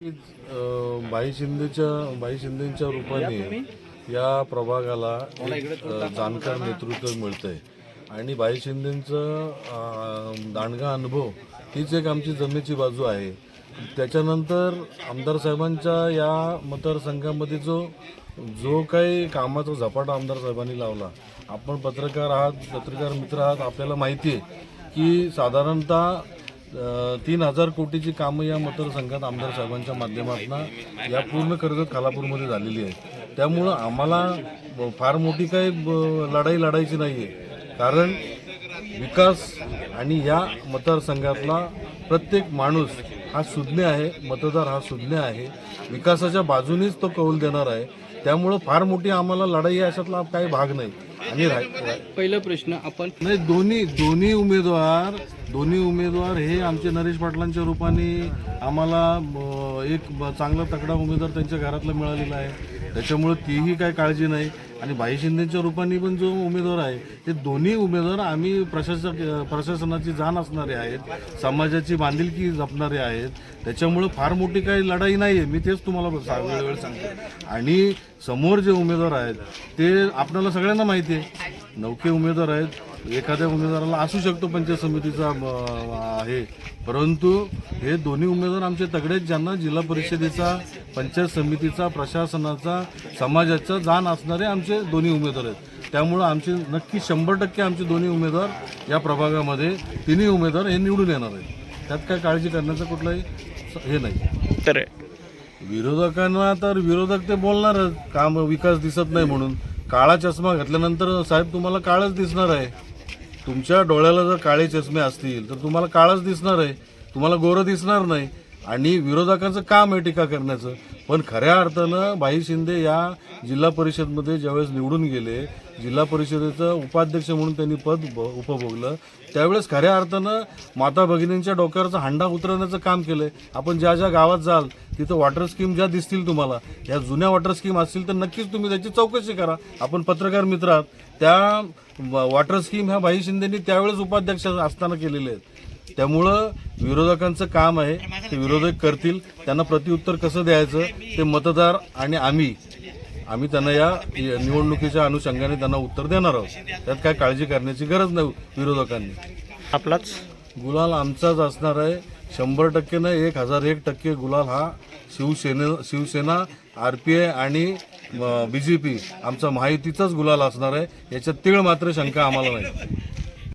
बाई शिंदेच्या बाई शिंदेच्या रूपाने या प्रभागाला जाणकार नेतृत्व मिळतंय. आणि बाई शिंदेचं दांडगा अनुभव हीच एक आमची जमेची बाजू आहे. त्याच्यानंतर आमदार साहेबांच्या या मतदारसंघामध्ये जो जो काही कामाचा झपाटा आमदार साहेबांनी लावला आपण पत्रकार आहात पत्रकार मित्र आहात आपल्याला माहिती आहे की साधारणतः तीन हजार कोटीची कामं या मतदारसंघात आमदार साहेबांच्या माध्यमातून या पूर्ण कर्जत खालापूरमध्ये झालेली आहे त्यामुळं आम्हाला ब- फार मोठी काही ब- लढाई लढायची नाही आहे कारण विकास आणि या मतदारसंघातला प्रत्येक माणूस हा सुज्ञ आहे मतदार हा सुज्ञ आहे. विकासाच्या बाजूनेच तो कौल देणार आहे. त्यामुळं फार मोठी आम्हाला लढाई अशातला काही भाग नाही. आणि राह- पहिला प्रश्न आपण नाही दोन्ही दोन्ही उमेदवार दोन्ही उमेदवार हे आमचे नरेश पाटलांच्या रूपाने आम्हाला अ, एक ब- चांगला तगडा उमेदवार त्यांच्या घरातला मिळालेला आहे. त्याच्यामुळे तीही काय काळजी नाही. आणि भाई शिंदेच्या रूपाने पण जो उमेदवार आहे ते दोन्ही उमेदवार आम्ही प्रशासक प्रशासनाची जाण असणारे आहेत. समाजाची बांधिलकी जपणारे आहेत. त्याच्यामुळे फार मोठी काही लढाई नाही आहे मी तेच तुम्हाला सा- वेळोवेळ सांगतो. आणि समोर जे उमेदवार आहेत ते आपल्याला सगळ्यांना माहिती आहे. नौके उमेदवार आहेत. एखाद्या उमेदवाराला असू शकतो पंचायत समितीचा आहे. परंतु हे दोन्ही उमेदवार आमचे तगडेच ज्यांना जिल्हा परिषदेचा पंचायत समितीचा प्रशासनाचा समाजाचा जाण असणारे आमचे दोन्ही उमेदवार आहेत. त्यामुळं आमचे नक्की शंभर टक्के आमचे दोन्ही उमेदवार या प्रभागामध्ये तिन्ही उमेदवार हे निवडून येणार आहेत. त्यात काय काळजी करण्याचं कुठलंही हे नाही. तर विरोधकांना तर विरोधक ते बोलणारच. काम विकास दिसत नाही म्हणून. काळा चष्मा घातल्यानंतर साहेब तुम्हाला काळच दिसणार आहे. तुमच्या डोळ्याला जर काळे चष्मे असतील तर तुम्हाला काळच दिसणार आहे. तुम्हाला गोरं दिसणार नाही. आणि विरोधकांचं काम आहे टीका करण्याचं. पण खऱ्या अर्थानं भाई शिंदे या जिल्हा परिषदमध्ये ज्यावेळेस निवडून गेले जिल्हा परिषदेचं उपाध्यक्ष म्हणून त्यांनी पद उपभोगलं त्यावेळेस खऱ्या अर्थानं माता भगिनींच्या डोक्यावरचा हांडा उतरवण्याचं काम केलं आहे आपण ज्या ज्या गावात जाल तिथं वॉटर स्कीम ज्या दिसतील तुम्हाला या जुन्या वॉटर स्कीम असतील तर नक्कीच तुम्ही त्याची चौकशी करा. आपण पत्रकार मित्र आहात त्या वॉटर स्कीम ह्या भाई शिंदेनी त्यावेळेस उपाध्यक्ष असताना केलेले आहेत. त्यामुळं विरोधकांचं काम आहे ते विरोधक करतील. त्यांना प्रत्युत्तर कसं द्यायचं ते मतदार आणि आम्ही आम्ही त्यांना या निवडणुकीच्या अनुषंगाने त्यांना उत्तर देणार आहोत. त्यात काय काळजी करण्याची गरज नाही विरोधकांनी. आपलाच? गुलाल आमचाच असणार आहे. शंभर टक्के नाही एक हजार एक टक्के गुलाल हा शिवसेने शिवसेना आर पी आय आणि बी जे पी आमचा महायुतीचाच गुलाल असणार आहे. याच्यात तीळ मात्र शंका आम्हाला नाही.